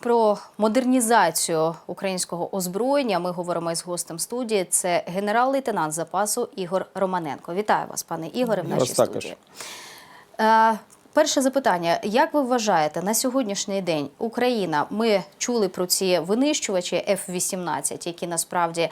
Про модернізацію українського озброєння ми говоримо із гостем студії. Це генерал-лейтенант запасу Ігор Романенко. Вітаю вас, пане Ігоре, в нашій студії. також. Перше запитання: як ви вважаєте на сьогоднішній день Україна? Ми чули про ці винищувачі F-18, які насправді е,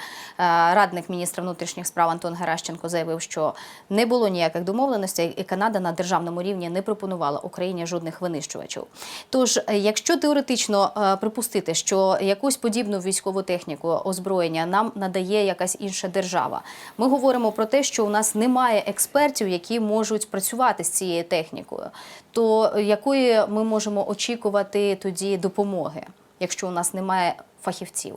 радник міністра внутрішніх справ Антон Геращенко заявив, що не було ніяких домовленостей, і Канада на державному рівні не пропонувала Україні жодних винищувачів. Тож, е, якщо теоретично е, припустити, що якусь подібну військову техніку озброєння нам надає якась інша держава, ми говоримо про те, що у нас немає експертів, які можуть працювати з цією технікою. То якої ми можемо очікувати тоді допомоги, якщо у нас немає фахівців?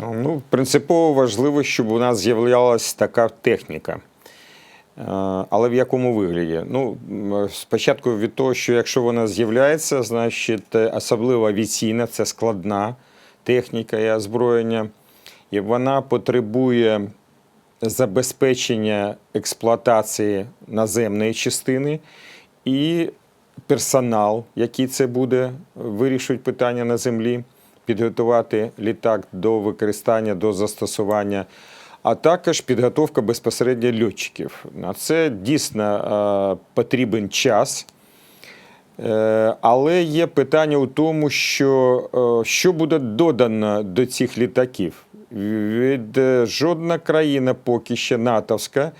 Ну, принципово важливо, щоб у нас з'являлася така техніка. Е, Але в якому вигляді? Ну, спочатку від того, що якщо вона з'являється, значить е, особливо авіаційна, це складна техніка і озброєння, і вона потребує забезпечення експлуатації наземної частини і персонал, який це буде, вирішують питання на землі, підготувати літак до використання, до застосування, а також підготовка безпосередньо льотчиків. На це дійсно е, потрібен час. Е, Але є питання у тому, що е, що буде додано до цих літаків. Від е, жодна країна поки ще натовська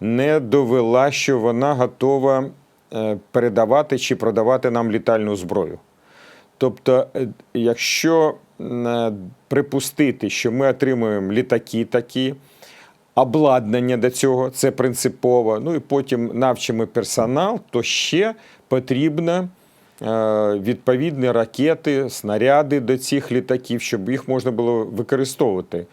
не довела, що вона готова е, передавати чи продавати нам літальну зброю. Тобто, е, якщо припустити, що ми отримуємо літаки такі, обладнання до цього, це принципово, ну і потім навчимо персонал, то ще потрібно відповідні ракети, снаряди до цих літаків, щоб їх можна було використовувати.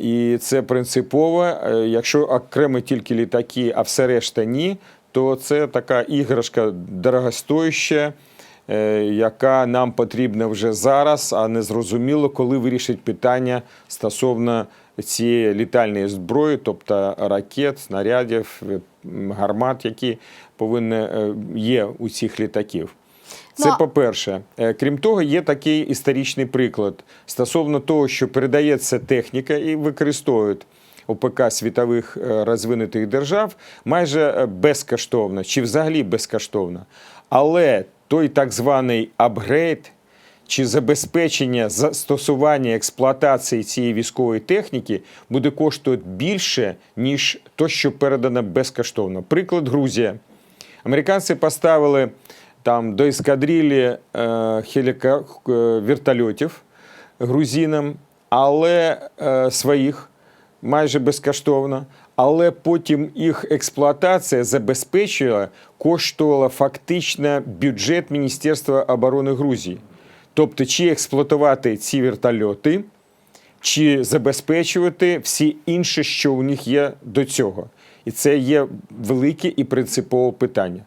І це принципово. Е, Якщо окремо тільки літаки, а все решта ні, то це така іграшка дорогостояща, е, яка нам потрібна вже зараз, а не зрозуміло, коли вирішить питання стосовно цієї літальної зброї, тобто ракет, снарядів, е, гармат, які повинні е, є у цих літаків. Це Ну, по-перше. Е, Крім того, є такий історичний приклад стосовно того, що передається техніка і використовують ОПК світових розвинутих держав майже безкоштовно чи взагалі безкоштовно. Але той так званий апгрейд чи забезпечення застосування експлуатації цієї військової техніки буде коштувати більше, ніж то, що передано безкоштовно. Приклад Грузія. Американці поставили там до ескадрилі е, е, вертольотів грузинам, але е, своїх майже безкоштовно. Але потім їх експлуатація забезпечила, коштувала фактично бюджет Міністерства оборони Грузії. Тобто, чи експлуатувати ці вертольоти, чи забезпечувати всі інші, що у них є до цього. І це є велике і принципове питання.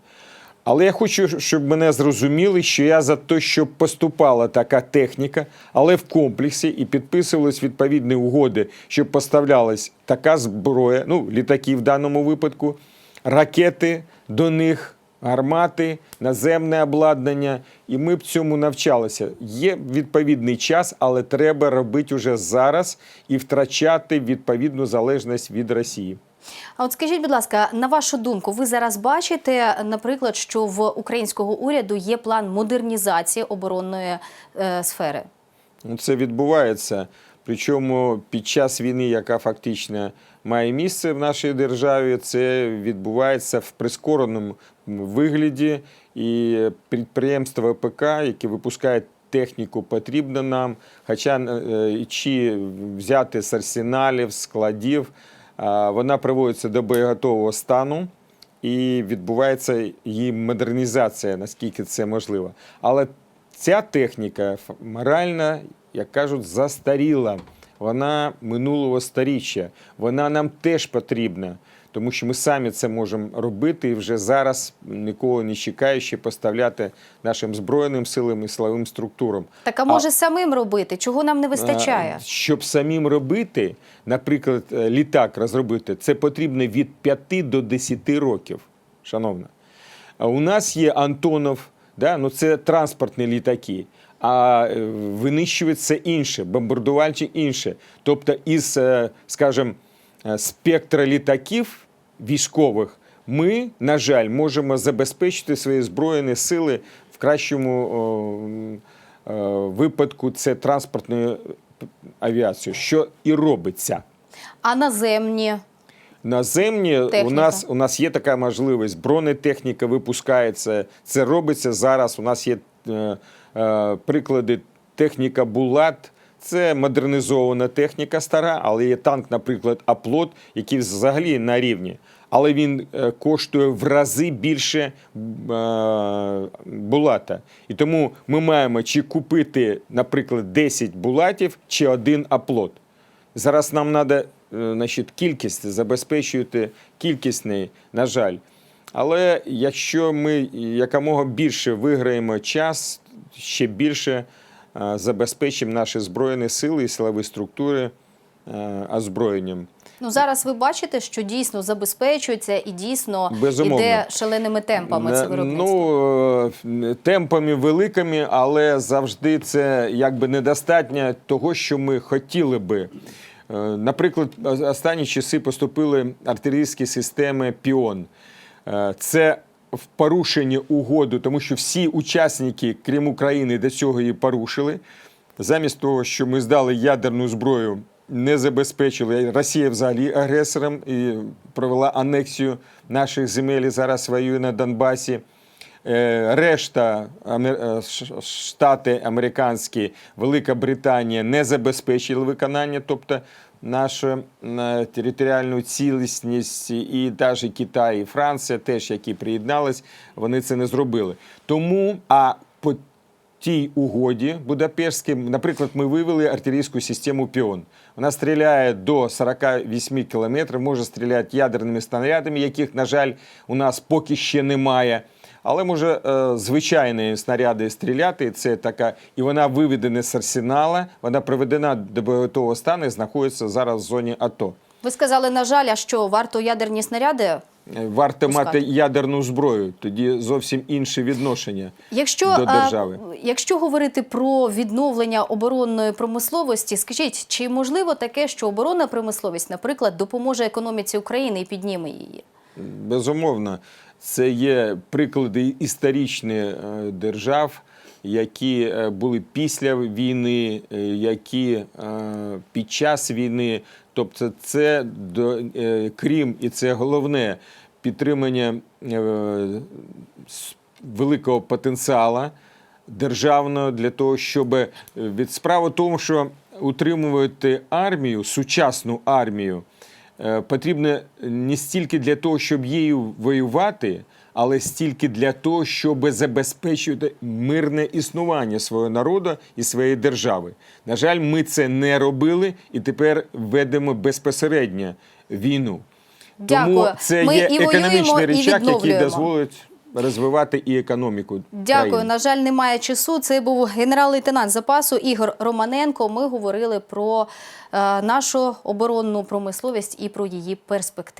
Але я хочу, щоб мене зрозуміли, що я за те, щоб поступала така техніка, але в комплексі і підписувались відповідні угоди, щоб поставлялась така зброя, ну, літаки в даному випадку, ракети до них, гармати, наземне обладнання, і ми б цьому навчалися. Є відповідний час, але треба робити уже зараз і втрачати відповідну залежність від Росії. А от скажіть, будь ласка, на вашу думку, ви зараз бачите, наприклад, що в українського уряду є план модернізації оборонної е, сфери? Ну, Це відбувається. Причому під час війни, яка фактично має місце в нашій державі, це відбувається в прискореному вигляді. І підприємства ОПК, які випускають техніку, потрібно нам. Хоча е, чи взяти з арсеналів, складів, вона приводиться до боєготового стану і відбувається її модернізація, наскільки це можливо. Але ця техніка морально, як кажуть, застаріла. Вона минулого сторіччя. Вона нам теж потрібна, тому що ми самі це можемо робити і вже зараз, нікого не чекаючи, поставляти нашим збройним силам і силовим структурам. Так а може самим робити? Чого нам не вистачає? Щоб самим робити, наприклад, е, літак розробити, це потрібно від 5 до 10 років, шановна. А у нас є Антонов, Да? Ну, це транспортні літаки. А е, винищується інше, бомбардувальчі інше. Тобто, із, е, скажімо, е, спектра літаків військових ми, на жаль, можемо забезпечити свої збройні сили в кращому випадку це транспортною авіацією, що і робиться. А наземні Наземні у нас у нас є така можливість. Бронетехніка випускається. Це робиться зараз. У нас є е, приклади техніка Булат. Це модернізована техніка стара, але є танк, наприклад, Аплот, який взагалі на рівні. Але він е, коштує в рази більше е, Булата. І тому ми маємо чи купити, наприклад, 10 булатів, чи один Аплот. Зараз нам треба значить, кількість забезпечувати кількісний, на жаль. Але якщо ми якомога більше виграємо час, ще більше е, забезпечимо наші збройні сили і силові структури е, озброєнням. Ну зараз ви бачите, що дійсно забезпечується і дійсно Безумовно. йде шаленими темпами це виробництво. Ну, е, темпами великими, але завжди це якби недостатньо того, що ми хотіли би. Наприклад, останні часи поступили артилерійські системи Піон. Це в порушенні угоди, тому що всі учасники, крім України, до цього її порушили. Замість того, що ми здали ядерну зброю, не забезпечили Росія взагалі агресором і провела анексію наших земель і зараз воює на Донбасі. Е, Решта е, штати американські, Велика Британія не забезпечили виконання, тобто нашу територіальну цілісність і навіть Китай і Франція, теж які приєднались, вони це не зробили. Тому а по тій угоді Будапештській, наприклад, ми вивели артилерійську систему Піон. Вона стріляє до 48 кілометрів, може стріляти ядерними снарядами, яких, на жаль, у нас поки ще немає. Але може е, звичайні снаряди стріляти. Це така, і вона виведена з арсенала, вона приведена до бойового стану і знаходиться зараз в зоні АТО. Ви сказали, на жаль, а що варто ядерні снаряди Е, Варто мати ядерну зброю, тоді зовсім інше відношення Якщо, до а, держави. якщо говорити про відновлення оборонної промисловості, скажіть, чи можливо таке, що оборонна промисловість, наприклад, допоможе економіці України і підніме її? Безумовно, це є приклади історичні е, держав, які е, були після війни, е, які під час війни. Тобто, це до крім і це головне підтримання великого потенціалу державного для того, щоб від справа в тому, що утримувати армію, сучасну армію, е, потрібно не стільки для того, щоб її воювати, але стільки для того, щоб забезпечувати мирне існування свого народу і своєї держави. На жаль, ми це не робили і тепер ведемо безпосередньо війну. Дякую. Тому це Ми є економічний речак, який дозволить розвивати і економіку. Дякую. країни. На жаль, немає часу. Це був генерал-лейтенант запасу Ігор Романенко. Ми говорили про е, нашу оборонну промисловість і про її перспективи.